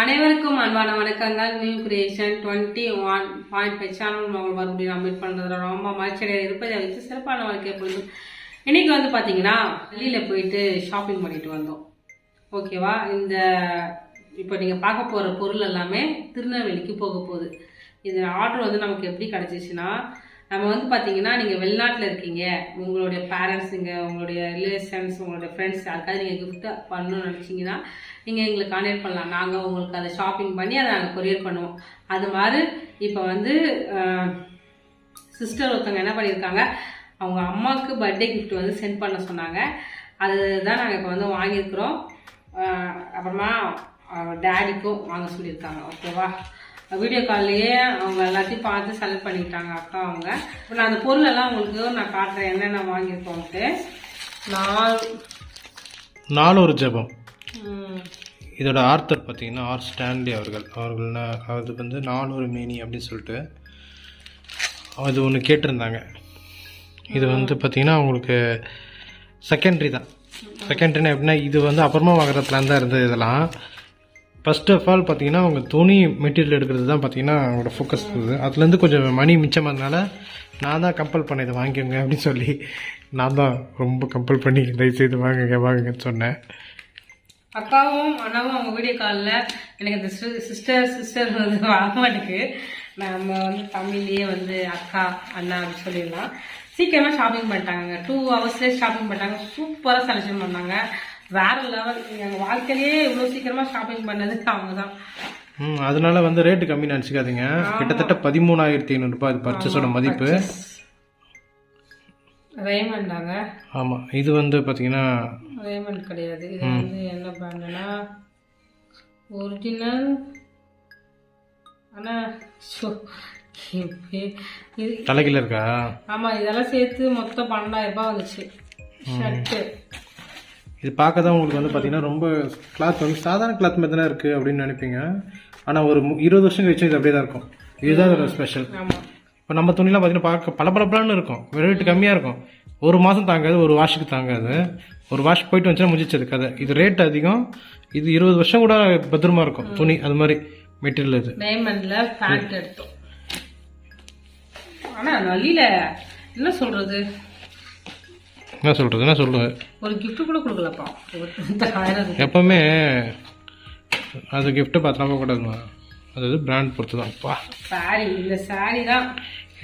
அனைவருக்கும் அன்பான வணக்கங்கள். New creation twenty one point five channel உங்களை மறுபடியும் நான் மீட் பண்ணுறதுல ரொம்ப மகிழ்ச்சியாக இருப்பதை வச்சு சிறப்பான வாழ்க்கை பொழுது இன்னைக்கு வந்து பார்த்தீங்கன்னா வெளியில் போயிட்டு ஷாப்பிங் பண்ணிட்டு வந்தோம். ஓகேவா இந்த இப்போ நீங்கள் பார்க்க போகிற பொருள் எல்லாமே திருநெல்வேலிக்கு போக போகுது. இந்த ஆர்டர் வந்து நமக்கு எப்படி கிடச்சிச்சின்னா நம்ம வந்து பார்த்தீங்கன்னா நீங்கள் வெளிநாட்டில் இருக்கீங்க. உங்களுடைய பேரண்ட்ஸுங்க உங்களுடைய ரிலேஷன்ஸ் உங்களுடைய ஃப்ரெண்ட்ஸ் யாருக்காவது நீங்கள் கிஃப்ட்டு பண்ணணும்னு நினச்சிங்கன்னா நீங்கள் எங்களுக்கு கான்டாக்ட் பண்ணலாம். நாங்கள் உங்களுக்கு அதை ஷாப்பிங் பண்ணி அதை நாங்கள் கொரியர் பண்ணுவோம். அது மாதிரி இப்போ வந்து சிஸ்டர் ஒருத்தவங்க என்ன பண்ணியிருக்காங்க அவங்க அம்மாவுக்கு பர்த்டே கிஃப்ட் வந்து சென்ட் பண்ண சொன்னாங்க. அதுதான் நாங்கள் இப்போ வந்து வாங்கியிருக்கிறோம். அப்புறமா டேடிக்கும் வாங்க சொல்லியிருக்காங்க. ஓகேவா வீடியோ கால்லையே அவங்க எல்லாத்தையும் பார்த்து செலக்ட் பண்ணிக்கிட்டாங்க அக்கா அவங்க. இப்போ நான் அந்த பொருள் எல்லாம் உங்களுக்கு நான் காட்டுறேன் என்னென்ன வாங்கியிருக்கோன்ட்டு. நாலு. நாலொரு ஜெபம். இதோட ஆர்த்தர் பார்த்தீங்கன்னா ஆர் ஸ்டான்லி அவர்கள். அவர்கள்னா அது வந்து நானூறு மேனி அப்படின்னு சொல்லிட்டு அது ஒன்று கேட்டிருந்தாங்க. இது வந்து பார்த்தீங்கன்னா அவங்களுக்கு செகண்டரி தான். செகண்டரினா எப்படின்னா இது வந்து அப்புறமா வாங்குற பிளான் தான் இருந்தது இதெல்லாம். ஃபர்ஸ்ட் ஆஃப் ஆல் பார்த்தீங்கன்னா அவங்க துணி மெட்டீரியல் எடுக்கிறது தான் பார்த்தீங்கன்னா அவங்களோட ஃபோக்கஸ் இருந்தது அதுலேருந்து கொஞ்சம் மணி மிச்சமானதுனால நான் தான் கம்பல் பண்ண இதை வாங்கிக்கோங்க அப்படின்னு சொல்லி நான் தான் ரொம்ப கம்பல் பண்ணி தயவுசெய்து வாங்குங்க வாங்குங்கன்னு சொன்னேன். அக்காவும் அண்ணாவும் அவங்க வீடியோ காலில் எனக்கு இந்த சிஸ்டர் சிஸ்டர் வந்து வர மாட்டேங்குது. நம்ம வந்து தமிழ்லேயே வந்து அக்கா அண்ணா அப்படின்னு சொல்லிடலாம். சீக்கிரமாக ஷாப்பிங் பண்ணிட்டாங்க டூ ஹவர்ஸ்லேயே ஷாப்பிங் பண்ணிட்டாங்க. சூப்பராக செலெக்ஷன் பண்ணாங்க. வேற லெவல் எங்கள் வாழ்க்கையிலேயே இவ்வளோ சீக்கிரமாக ஷாப்பிங் பண்ணதுக்கு அவங்க தான் ம் அதனால வந்து ரேட்டு கம்மி நினச்சிக்காதீங்க. கிட்டத்தட்ட பதிமூணாயிரத்தி ஐநூறுரூபா இது பர்ச்சேஸோட மதிப்பு. ரேமண்டாங்க ஆமாம் இது வந்து பார்த்தீங்கன்னா ரேமண்ட் கிடையாது. இது வந்து என்ன பிராண்டுனா ஒரிஜினல் ஆனால் இது தலைகீழ இருக்கா? ஆமா இதெல்லாம் சேர்த்து மொத்தம் பன்னெண்டாயிரம் ரூபாய் வந்துச்சு. ஷர்ட்டு இது பார்க்க தான் உங்களுக்கு வந்து பார்த்தீங்கன்னா ரொம்ப கிளாத் வந்து சாதாரண கிளாத் மாதிரி தானே இருக்குது அப்படின்னு நினைப்பீங்க. ஆனால் ஒரு இருபது வருஷம் கழிச்சு இது அப்படியே தான் இருக்கும். இதுதான் ஒரு ஸ்பெஷல் இப்போ நம்ம துணிலாம் பார்த்தீங்கன்னா பார்க்க பளபளபளன்னு இருக்கும். ரேட்டு கம்மியாக இருக்கும். ஒரு மாதம் தாங்காது ஒரு வாஷுக்கு தாங்காது. ஒரு வாஷ் போயிட்டு வந்துச்சுன்னா முடிச்சிச்சது கதை. இது ரேட் அதிகம். இது இருபது வருஷம் கூட பத்திரமா இருக்கும் துணி அது மாதிரி மெட்டீரியல் இது. டைமண்ட்ல பேண்ட் எடுத்தோம். ஆனா நலில என்ன சொல்றது? என்ன சொல்கிறது என்ன சொல்கிறது ஒரு gift கூட கொடுக்கலப்பா. எப்பவுமே அது கிஃப்ட்டு பார்த்து கூடாதுமா அதாவது பிராண்ட் பொறுத்து தான் அப்பா சாரி இந்த சாரி தான்.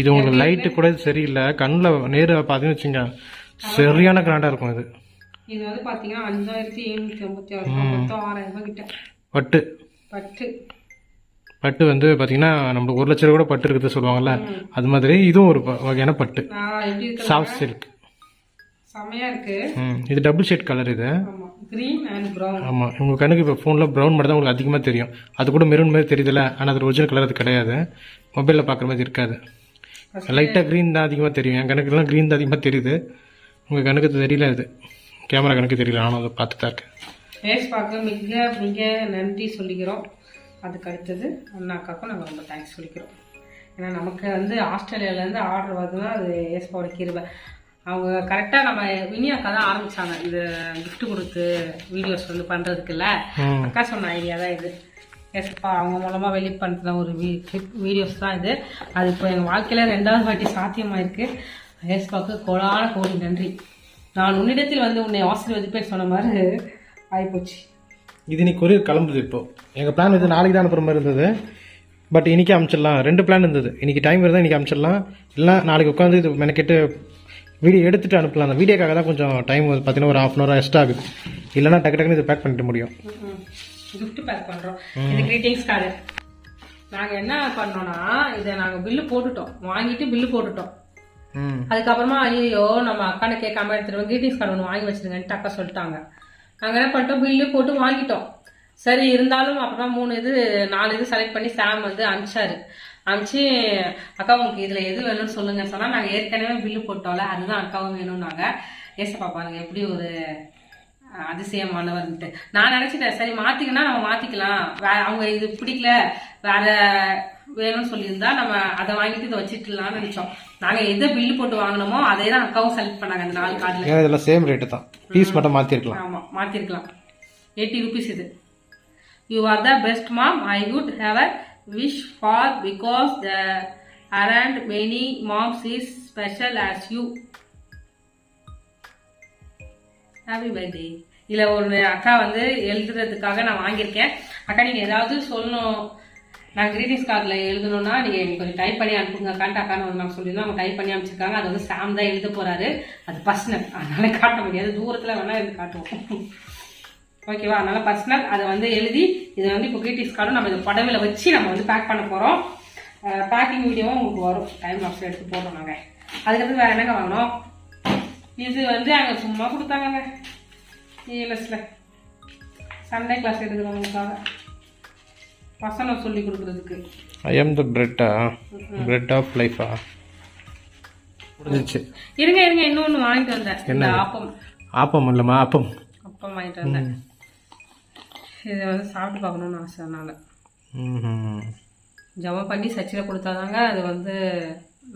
இது உங்களுக்கு லைட்டு கூட சரியில்லை. கண்ணில் நேரு பார்த்தீங்கன்னு வச்சுங்க சரியான கிராண்டாக இருக்கும் இது. இது வந்து பாத்தீங்கன்னா அஞ்சாயிரத்தி எழுநூத்தி ஐம்பத்தி ஆறு மொத்தம் ஆறாயிரம் கிட்ட. பட்டு. பட்டு. பட்டு வந்து பார்த்தீங்கன்னா நம்மளுக்கு ஒரு லட்ச ரூபா கூட பட்டு இருக்குது சொல்லுவாங்கல்ல. அது மாதிரி இதுவும் ஒரு வகையான பட்டு. சாஃப்ட் சில்க் செமையா இருக்கு. ம் இது டபுள் ஷேட் கலர் இது. ஆமா கிரீன் அண்ட் ப்ரௌன் ஆமாம் உங்கள் கண்ணுக்கு இப்போ ஃபோனில் ப்ரௌன் மட்டும் தான் உங்களுக்கு அதிகமாக தெரியும். அது கூட மெரூன் மாதிரி தெரியுதுல்ல ஆனால் அது ஒரிஜினல் கலர் அது கிடையாது. மொபைலில் பார்க்குற மாதிரி இருக்காது. லைட்டாக க்ரீன் தான் அதிகமாக தெரியும். என் கணக்குலாம் க்ரீன் தான் அதிகமாக தெரியுது. உங்கள் கணக்கு தெரியல இது கேமரா கணக்கு தெரியல நானும் அதை பார்த்து தான் இருக்கேன். ஃபேஸ் பார்க்க மிக மிக நன்றி சொல்லிக்கிறோம். அதுக்கு அடுத்தது அண்ணாக்காக்கும் நாங்கள் ரொம்ப தேங்க்ஸ் சொல்லிக்கிறோம். ஏன்னா நமக்கு வந்து ஆஸ்திரேலியாவிலேருந்து ஆர்டர் வருதுன்னா அது ஏஸ்பாவோட கிருபை அவங்க கரெக்டாக நம்ம வினி அக்கா தான் ஆரம்பிச்சாங்க. இது gift கொடுத்து வீடியோஸ் வந்து பண்ணுறதுக்குல்ல அக்கா சொன்ன ஐடியா தான் இது. ஏசப்பா அவங்க மூலமாக வெளி பண்ணுற ஒரு வீடியோஸ் தான் இது. அது இப்போ எங்கள் வாழ்க்கையில் ரெண்டாவது வாட்டி சாத்தியமாயிருக்கு. ஏசப்பாவுக்கு கோடான கோடி நன்றி. நான் உன்னிடத்தில் வந்து உன்னை ஆசீர்வதிப்பேன் சொன்ன மாதிரி ஆகிப்போச்சு இது இன்னைக்கு கொரியர் கிளம்புது இப்போ. எங்கள் பிளான் வந்து நாளைக்கு தான் அனுப்புற மாதிரி இருந்தது. பட் இன்னைக்கு அனுப்பிச்சிடலாம் ரெண்டு பிளான் இருந்தது. இன்னைக்கு டைம் இருந்தால் இன்னைக்கு அனுப்பிச்சிடலாம் இல்லை நாளைக்கு உட்காந்து இது மெனக்கெட்டு வீடியோ எடுத்துட்டு அனுப்பலாம். அந்த வீடியோக்காக தான் கொஞ்சம் டைம் பார்த்தீங்கன்னா ஒரு ஹாஃப் அன் ஹவர் எக்ஸ்ட்ரா ஆகுது. இல்லைன்னா டக்கு டக்குன்னு இதை பேக் பண்ணிட்டு முடியும். கிஃப்ட் பேக் பண்ணுறோம் இது கிரீட்டிங்ஸ் கார்டு நாங்கள் என்ன பண்ணோம்னா இதை நாங்கள் பில்லு போட்டுட்டோம். வாங்கிட்டு பில்லு போட்டுட்டோம். அதுக்கப்புறமா ஐயோ நம்ம அக்கானை கேட்காம எடுத்துட்டு கிரீட்டிங்ஸ் கார்டு ஒன்று வாங்கி வச்சிருங்கன்ட்டு அக்கா சொல்லிட்டாங்க. நாங்கள் என்ன பண்ணிட்டோம்? பில்லு போட்டு வாங்கிட்டோம். சரி இருந்தாலும் அப்புறமா மூணு இது நாலு இது செலக்ட் பண்ணி சாம் வந்து அனுப்பிச்சாரு. அனுப்பிச்சு அக்கா உங்களுக்கு இதில் எது வேணும்னு சொல்லுங்க. சொன்னால் நாங்கள் ஏற்கனவே பில்லு போட்டோம்ல அதுதான் அக்காவும் வேணும்னாங்க. ஏசப்பா பாருங்க எப்படி ஒரு அதிசயமானவர்ன்ட்டு. நான் நினச்சிட்டேன் சரி மாற்றிக்கனா நம்ம மாற்றிக்கலாம் வே அவங்க இது பிடிக்கல வேற வேணும்னு சொல்லியிருந்தா நம்ம அதை வாங்கிட்டு இதை வச்சுக்கலாம்னு நினச்சோம். நாங்கள் எதை பில்லு போட்டு வாங்கினோமோ அதே தான் அக்காவும் செலக்ட் பண்ணாங்க அந்த நாலு கார்டில் இதெல்லாம் சேம் ரேட்டு தான். பீஸ் மட்டும் மாற்றிருக்கலாம் ஆமாம் மாற்றிருக்கலாம் எயிட்டி ருபீஸ் இது. You are the best mom I could have a wish for because the aren't many moms is special as you happy birthday இல்ல ஒரு அக்கா வந்து எழுதுறதுக்காக நான் வாங்கியிருக்கேன். அக்கா நீங்க ஏதாவது சொல்லணும். நான் கிரீட்டிங்ஸ் கார்டில் எழுதணும்னா நீங்கள் எனக்கு கொஞ்சம் டைப் பண்ணி அனுப்புங்க. அக்கான்ட்டு அக்கான்னு வந்து நாங்கள் சொல்லியிருந்தோம் அவங்க டைப் பண்ணி அனுப்பிச்சிருக்காங்க. அது வந்து சாம் தான் எழுத போறாரு. அது பர்சனல் அதனால காட்ட முடியாது. தூரத்தில் வேணால் எழுதி காட்டுவோம். ஓகேவா? அதனால பர்சனல் அதை வந்து எழுதி இதை வந்து இப்போ கிரீட்டிங்ஸ் கார்டும் நம்ம இந்த புடவையில வச்சு நம்ம வந்து பேக் பண்ண போறோம். பேக்கிங் வீடியோவும் உங்களுக்கு வரும். டைம் லாப்ஸ் எடுத்து போடுறோம் நாங்கள் அதுக்கடுத்து வேற என்னங்க வாங்கணும்? இது வந்து அங்க சும்மா கொடுத்தாங்கங்க. ஏஎல்எஸ்ல சண்டே கிளாஸ் எடுக்கிறவங்களுக்காக. வசனம் சொல்லி கொடுக்கறதுக்கு. ஐ எம் த பிரெட்டா பிரெட் ஆஃப் லைஃபா முடிஞ்சிச்சு இருங்க இருங்க. இன்னொன்னு வாங்கிட்டு வந்தேன். இந்த ஆப்பம். ஆப்பம் இல்லைம்மா ஆப்பம் அப்பம் வாங்கிட்டு வந்தேன். இதை வந்து சாப்பிட்டு பார்க்கணும்னு ஆசை அதனால. ஜமம் பண்ணி சச்சியில் கொடுத்தாதாங்க அது வந்து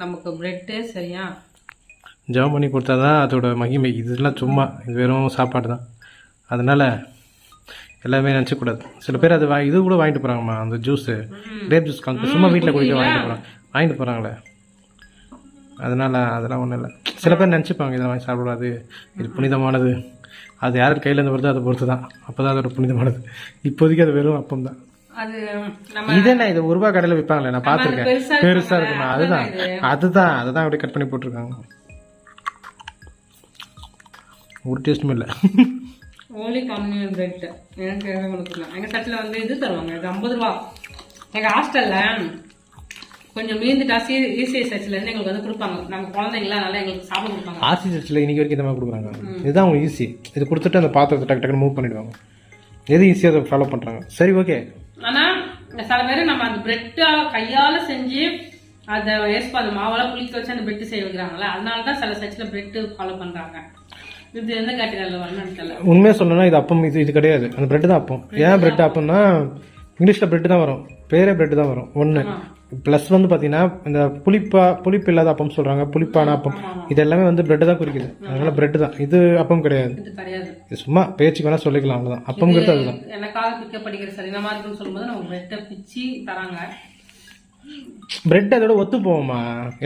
நமக்கு பிரெட்டு சரியா? ஜெபம் பண்ணி கொடுத்தா தான் அதோட மகிமை. இதெல்லாம் சும்மா இது வெறும் சாப்பாடு தான். அதனால எல்லாமே நினச்சக்கூடாது சில பேர் அது வா இது கூட வாங்கிட்டு போகிறாங்கம்மா அந்த ஜூஸு கிரேப் ஜூஸ் காங்க சும்மா வீட்டில் குடிக்க வாங்கிட்டு போகிறாங்க வாங்கிட்டு போகிறாங்களே அதனால அதெல்லாம் ஒன்றும் இல்லை. சில பேர் நினச்சிப்பாங்க இதை வாங்கி சாப்பிடக்கூடாது. இது புனிதமானது. அது யார் கையிலேருந்து வருதோ அதை பொறுத்து தான் அப்போ தான் அதோட புனிதமானது. இப்போதைக்கு அது வெறும் அப்பம் தான் அது நம்ம இது என்ன இது ஒரு ரூபா கடையில் விற்பாங்களே நான் பார்த்துருக்கேன். பெருசா பெருசா இருக்குமா? அதுதான். அதுதான். அதுதான் அப்படியே கட் பண்ணி போட்டிருக்காங்க. ஒரு டேஸ்ட்டுமே இல்லை. ஓன்லி கம்யூனியன் பிரெட் எனக்கு உங்களுக்கு இல்லை. எங்க சட்டில் வந்து இது தருவாங்க. இது ஐம்பது ரூபா. எங்க ஹாஸ்டல்ல கொஞ்சம் மீந்துட்டா சி இசிஐ சர்ச்சில் இருந்து எங்களுக்கு வந்து கொடுப்பாங்க. நாங்க குழந்தைங்களா அதனால எங்களுக்கு சாப்பிட கொடுப்பாங்க. ஆர்சி சர்ச்சில் இன்னைக்கு வரைக்கும் இந்த மாதிரி கொடுக்குறாங்க. இதுதான் அவங்க ஈஸி இது கொடுத்துட்டு அந்த பாத்திரத்தை டக்கு டக்குன்னு மூவ் பண்ணிடுவாங்க. எது ஈஸியாக அதை ஃபாலோ பண்ணுறாங்க சரி ஓகே ஆனா சில பேர் நம்ம அந்த பிரெட்டா கையால செஞ்சு அதை வேஸ்ட் அந்த மாவெல்லாம் புளிக்க வச்சு அந்த பிரெட் செய்ய வைக்கிறாங்களா அதனால தான் சில சர்ச்சில் பிரெட் ஃபாலோ பண்றாங்க. இது எந்த கேட்டகரியில் வரணும்னு தெரியல. உண்மையாக சொல்லணும்னா இது அப்பம் இது இது கிடையாது. அந்த பிரெட் தான் அப்பம். ஏன் பிரெட் அப்பம்னா இங்கிலீஷில் பிரெட் தான் வரும். பேரே பிரெட் தான் வரும். ஒன்று ப்ளஸ் வந்து பார்த்தீங்கன்னா இந்த புளிப்பா புளிப்பு இல்லாத அப்பம் சொல்கிறாங்க புளிப்பான அப்பம். இது எல்லாமே வந்து பிரெட் தான் குறிக்குது. அதனால பிரெட் தான். இது அப்பம் கிடையாது. இது சும்மா பேச்சுக்கு வேணால் சொல்லிக்கலாம் அவ்வளோதான் அப்பம்ங்கிறது அதுதான் எனக்காக பிக்க படிக்கிற இருக்குன்னு சொல்லும்போது நம்ம பிரெட்டை பிச்சு தராங்க. பிரெட் அதோட ஒத்து போவோம்மா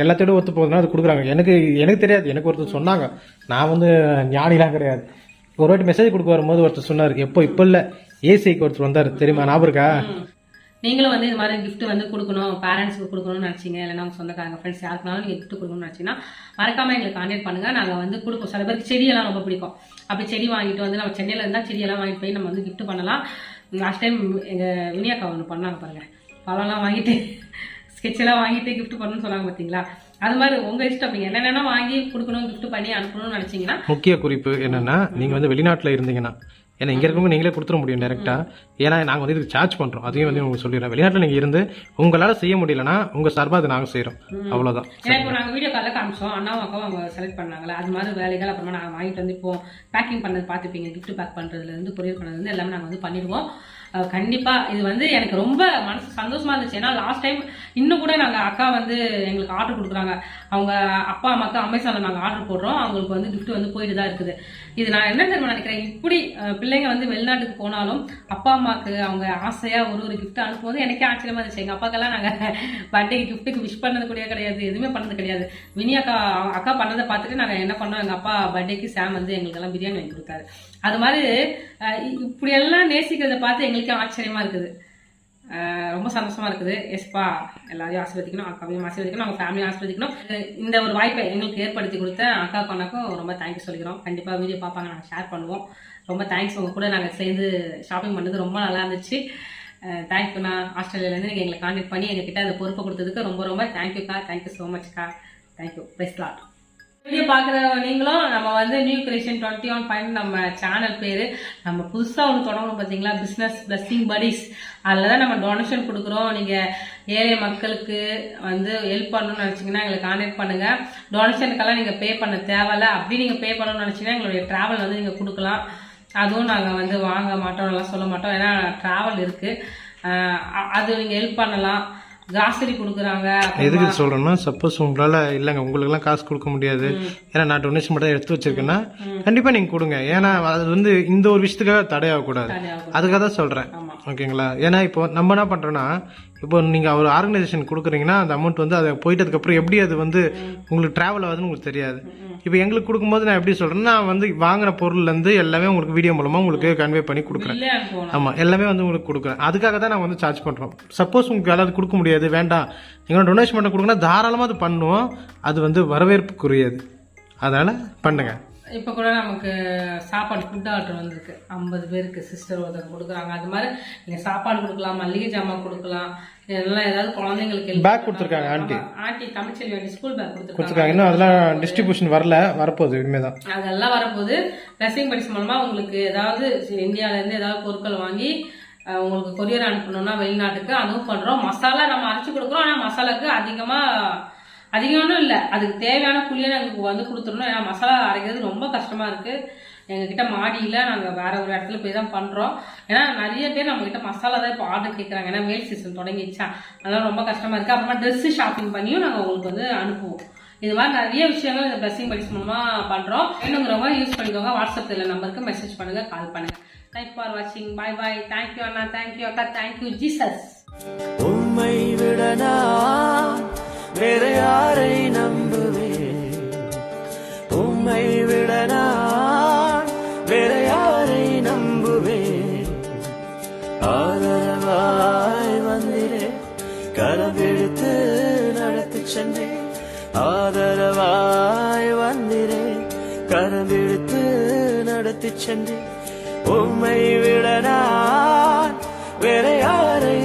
எல்லாத்தையோட ஒத்து போகுதுன்னா அது கொடுக்குறாங்க. எனக்கு எனக்கு தெரியாது. எனக்கு ஒருத்தர் சொன்னாங்க. நான் வந்து ஞானிலாம் கிடையாது. ஒரு வாட்டி மெசேஜ் கொடுக்க வரும்போது ஒருத்தர் சொன்னார். எப்போ? இப்போ இல்லை. ஏசிக்கு ஒருத்தர் வந்தார் தெரியுமா? ஞாபகம் இருக்கா. நீங்களும் வந்து இது மாதிரி gift வந்து கொடுக்கணும் பேரண்ட்ஸ்க்கு கொடுக்கணும்னு நினைச்சீங்க. இல்லைன்னா உங்க சொந்தக்காரங்க ஃப்ரெண்ட்ஸ் யாருக்குனாலும் நீங்க gift கொடுக்கணும்னு நினைச்சீங்கன்னா மறக்காம எங்களுக்கு கான்டாக்ட் பண்ணுங்க. நாங்க வந்து கொடுப்போம். சில பேருக்கு செடியெல்லாம் ரொம்ப பிடிக்கும். அப்படி செடி வாங்கிட்டு வந்து நம்ம சென்னையில இருந்தா செடியெல்லாம் வாங்கிட்டு போய் நம்ம வந்து gift பண்ணலாம். லாஸ்ட் டைம் எங்க வினியாக்கா ஒன்று பண்ணாங்க பாருங்க. பழம்லாம் வாங்கிட்டு எல்லாம் வாங்கிட்டு gift பண்ணணும்னு சொன்னாங்க பாத்தீங்களா? அது மாதிரி உங்க இஷ்டம். நீங்க என்னென்ன வாங்கி கொடுக்கணும் gift பண்ணி அனுப்பணும்னு நினைச்சீங்கன்னா முக்கிய குறிப்பு என்னன்னா நீங்க வந்து வெளிநாட்டில் இருந்தீங்கன்னா ஏன்னா இங்க இருக்கவங்க நீங்களே கொடுத்துட முடியும் டேரெக்டா ஏன்னா நாங்க வந்து இதுக்கு சார்ஜ் பண்றோம். அதையும் வந்து உங்களுக்கு சொல்லிடுறேன். வெளிநாட்டில் நீங்க இருந்து உங்களால செய்ய முடியலன்னா உங்க சார்பா அதை நாங்க செய்றோம். அவ்வளவுதான். ஏன்னா இப்போ நாங்கள் வீடியோ காலில் காமிச்சோம். அண்ணாவும் அக்காவும் அவங்க செலக்ட் பண்ணாங்களே அது மாதிரி வேலைகள் அப்புறமா நாங்கள் வாங்கிட்டு வந்து இப்போ பேக்கிங் பண்ணது பார்த்துப்பீங்க gift பேக் பண்ணுறதுலேருந்து கொரியர் பண்ணதுலேருந்து எல்லாமே நாங்கள் வந்து பண்ணிடுவோம் அஹ் கண்டிப்பா இது வந்து எனக்கு ரொம்ப மனசு சந்தோஷமா இருந்துச்சு. ஏன்னா லாஸ்ட் டைம் இன்னும் கூட நாங்கள் அக்கா வந்து எங்களுக்கு ஆர்டர் கொடுக்குறாங்க. அவங்க அப்பா அம்மாக்கு அமேசானில் நாங்கள் ஆர்டர் போடுறோம். அவங்களுக்கு வந்து gift வந்து போயிட்டு தான் இருக்குது. இது நான் என்ன தெரியுமா நினைக்கிறேன்? இப்படி பிள்ளைங்க வந்து வெளிநாட்டுக்கு போனாலும் அப்பா அம்மாவுக்கு அவங்க ஆசையா ஒரு ஒரு கிஃப்ட் அனுப்பும்போது எனக்கே ஆச்சரியமா இருந்துச்சு. எங்க அப்பாக்கெல்லாம் நாங்க பர்த்டே கிஃப்ட்டுக்கு விஷ் பண்ணது கூட கிடையாது எதுவுமே பண்ணது கிடையாது. வினி அக்கா அவங்க அக்கா பண்ணதை பார்த்துட்டு நாங்க என்ன பண்ணோம்? எங்க அப்பா பர்த்டேக்கு சாம் வந்து எங்களுக்கு எல்லாம் பிரியாணி வாங்கி கொடுத்தாரு. அது மாதிரி இப்படியெல்லாம் இப்படி எல்லாம் நேசிக்கிறத பார்த்து எங்களுக்கே ஆச்சரியமா இருக்குது. ரொம்ப சந்தோஷமா இருக்குது. எஸ்பா எல்லாரையும் ஆசீர்வதிக்கணும் அக்காவையும் ஆசீர்வதிக்கணும் அவங்க ஃபேமிலியும் ஆசீர்வதிக்கணும். இந்த ஒரு வாய்ப்பை எங்களுக்கு ஏற்படுத்தி கொடுத்த அக்கா அண்ணாக்கும் ரொம்ப தேங்க்யூ சொல்லிக்கிறோம். கண்டிப்பாக வீடியோ பார்ப்பாங்க நாங்கள் ஷேர் பண்ணுவோம். ரொம்ப தேங்க்ஸ் உங்கள் கூட நாங்கள் சேர்ந்து ஷாப்பிங் பண்ணது ரொம்ப நல்லா இருந்துச்சு. தேங்க்யூண்ணா ஆஸ்திரேலியாலேருந்து நீங்கள் எங்களை காண்டாக்ட் பண்ணி எங்ககிட்ட அந்த பொறுப்பை கொடுத்ததுக்கு ரொம்ப ரொம்ப தேங்க்யூக்கா தேங்க்யூ ஸோ மச்க்கா தேங்க்யூ பெஸ்ட்லாட் வீடியோ பார்க்குற நீங்களும் நம்ம வந்து new creation twenty one point நம்ம சேனல் பேர். நம்ம புதுசாக ஒன்று தொடங்கணும் பார்த்தீங்களா பிஸ்னஸ் பிளஸ்ஸிங் படிஸ் அதில் தான் நம்ம டொனேஷன் கொடுக்குறோம். நீங்கள் ஏழை மக்களுக்கு வந்து ஹெல்ப் பண்ணணும்னு நினச்சிங்கன்னா எங்களை கான்டாக்ட் பண்ணுங்கள் டொனேஷனுக்கெல்லாம் நீங்கள் பே பண்ண தேவையில்ல. அப்படி நீங்கள் பே பண்ணணும்னு நினச்சிங்கன்னா எங்களுடைய ட்ராவல் வந்து நீங்கள் கொடுக்கலாம். அதுவும் நாங்கள் வந்து வாங்க மாட்டோம் எல்லாம் சொல்ல மாட்டோம். ஏன்னா ட்ராவல் இருக்குது அது நீங்கள் ஹெல்ப் பண்ணலாம். கிராசரி கொடுக்குறாங்க எதுக்கு இது சொல்றேன்னா சப்போஸ் உங்களால இல்லைங்க உங்களுக்குலாம் காசு கொடுக்க முடியாது. ஏன்னா நான் டொனேஷன் மட்டும் எடுத்து வச்சிருக்கேன்னா கண்டிப்பா நீங்க கொடுங்க. ஏன்னா அது வந்து இந்த ஒரு விஷயத்துக்காக தடையாகக்கூடாது. அதுக்காக தான் சொல்றேன். ஆமா. ஓகேங்களா? ஏன்னா இப்போ நம்ம என்ன பண்ணுறோன்னா இப்போ நீங்கள் ஒரு ஆர்கனைசேஷன் கொடுக்குறீங்கன்னா அந்த அமௌண்ட் வந்து அதை போயிட்டதுக்கப்புறம் எப்படி அது வந்து உங்களுக்கு ட்ராவல் ஆகுதுன்னு உங்களுக்கு தெரியாது. இப்போ எங்களுக்கு கொடுக்கும்போது நான் எப்படி சொல்கிறேன்னா நான் வந்து வாங்கின பொருள்லேருந்து எல்லாமே உங்களுக்கு வீடியோ மூலமாக உங்களுக்கு கன்வே பண்ணி கொடுக்குறேன். ஆமாம் எல்லாமே வந்து உங்களுக்கு கொடுக்குறேன். அதுக்காக தான் நான் வந்து சார்ஜ் பண்ணுறோம் சப்போஸ் உங்களுக்கு யாராவது கொடுக்க முடியாது வேண்டாம். நீங்கள் டொனேஷன் பண்ண கொடுக்குன்னா தாராளமாக அது பண்ணுவோம். அது வந்து வரவேற்புக்குரியது. அதனால் பண்ணுங்க. இப்போ கூட நமக்கு சாப்பாடு ஃபுட் ஆர்டர் வந்திருக்கு. ஐம்பது பேருக்கு சிஸ்டர் ஒருத்தர் கொடுக்குறாங்க. அது மாதிரி நீங்கள் சாப்பாடு கொடுக்கலாம் மல்லிகை ஜாமான் கொடுக்கலாம். இதெல்லாம் ஏதாவது குழந்தைங்களுக்கு பேக் கொடுத்துருக்காங்க aunty aunty Tamilselvi aunty school bag கொடுத்துருக்காங்க. இன்னும் அதெல்லாம் டிஸ்ட்ரிபியூஷன் வரல வரப்போகுது இனிமேல் தான் அதெல்லாம் வரப்போது பிளஸிங் படிஸ் மூலமா உங்களுக்கு ஏதாவது இந்தியால இருந்து ஏதாவது பொருட்கள் வாங்கி உங்களுக்கு கொரியர் அனுப்பணும்னா வெளிநாட்டுக்கு அதுவும் பண்றோம். மசாலா நம்ம அரைச்சு கொடுக்குறோம். ஆனா மசாலாக்கு அதிகமா அதிகம்னு இல்லை. அதுக்கு தேவையான புளியை நாங்கள் வந்து கொடுத்துடணும். ஏன்னா மசாலா அரைக்கிறது ரொம்ப கஷ்டமாக இருக்குது எங்ககிட்ட மாடியில் நாங்கள் வேறு ஒரு இடத்துல போய் தான் பண்ணுறோம் ஏன்னா நிறைய பேர் நம்மகிட்ட மசாலா தான் இப்போ ஆர்டர் கேட்குறாங்க ஏன்னா மேல் சீசன் தொடங்கிடுச்சா. அதெல்லாம் ரொம்ப கஷ்டமாக இருக்குது அப்புறமா ட்ரெஸ்ஸு ஷாப்பிங் பண்ணியும் நாங்கள் உங்களுக்கு வந்து அனுப்புவோம். இது மாதிரி நிறைய விஷயங்கள் இந்த பிளஸிங் படிஸ் மூலமாக பண்ணுறோம் வேணுங்கிறவங்க யூஸ் பண்ணிக்கோங்க. வாட்ஸ்அப்பில் நம்பருக்கு மெசேஜ் பண்ணுங்கள் கால் பண்ணுங்க. தேங்க் ஃபார் வாட்சிங் பாய் பாய் தேங்க்யூ அண்ணா. தேங்க்யூ அக்கா. தேங்க்யூ ஜீசஸ் உண்மை விடனா வேற யாரை நம்புவேன். உம்மை விட நான் வேற யாரை நம்புவேன். ஆதரவாய் வந்திரே கரவெடுத்து நடத்தி சென்றேன் ஆதரவாய் வந்திரே கரவெடுத்து நடத்தி சென்றேன் உம்மை விட நான் வேற யாரை